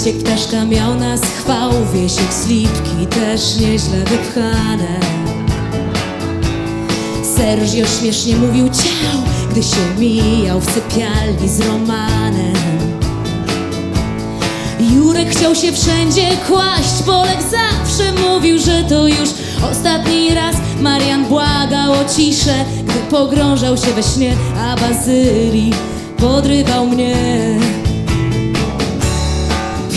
Maciek Ptaszka miał nas chwał, Wiesiek Slipki też nieźle wypchane. Sergio śmiesznie mówił ciał, gdy się mijał w sypialni z Romanem. Jurek chciał się wszędzie kłaść, Polek zawsze mówił, że to już ostatni raz. Marian błagał o ciszę, gdy pogrążał się we śnie, a Bazylii podrywał mnie.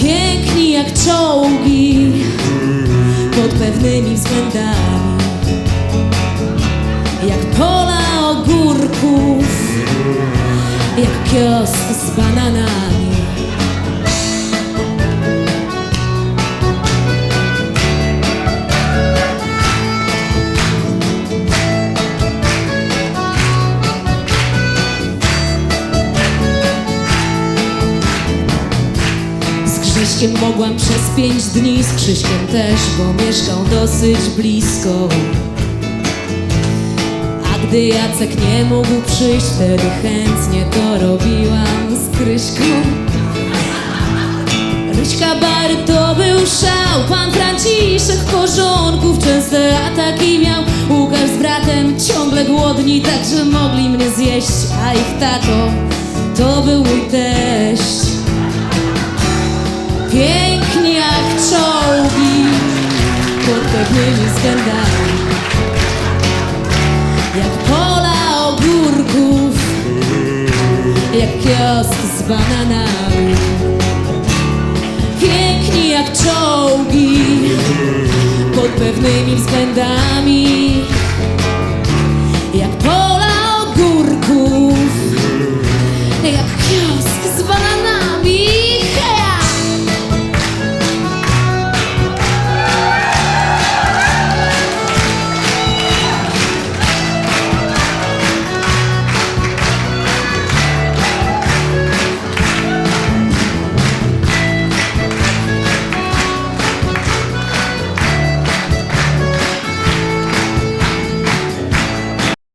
Piękni jak czołgi, pod pewnymi względami, jak pola ogórków, jak kiosk z bananami. Krzyśkiem mogłam przez pięć dni, z Krzyśkiem też, bo mieszkał dosyć blisko. A gdy Jacek nie mógł przyjść, wtedy chętnie to robiłam z Kryśką. Ryśka Bary to był szał, pan Franciszek korzonków częste ataki miał. Łukasz z bratem ciągle głodni, tak że mogli mnie zjeść, a ich tato to był mój teść. Pięknie jak czołgi pod pewnymi względami. Jak pola ogórków Jak kiosk z bananami. Piękni jak czołgi pod pewnymi względami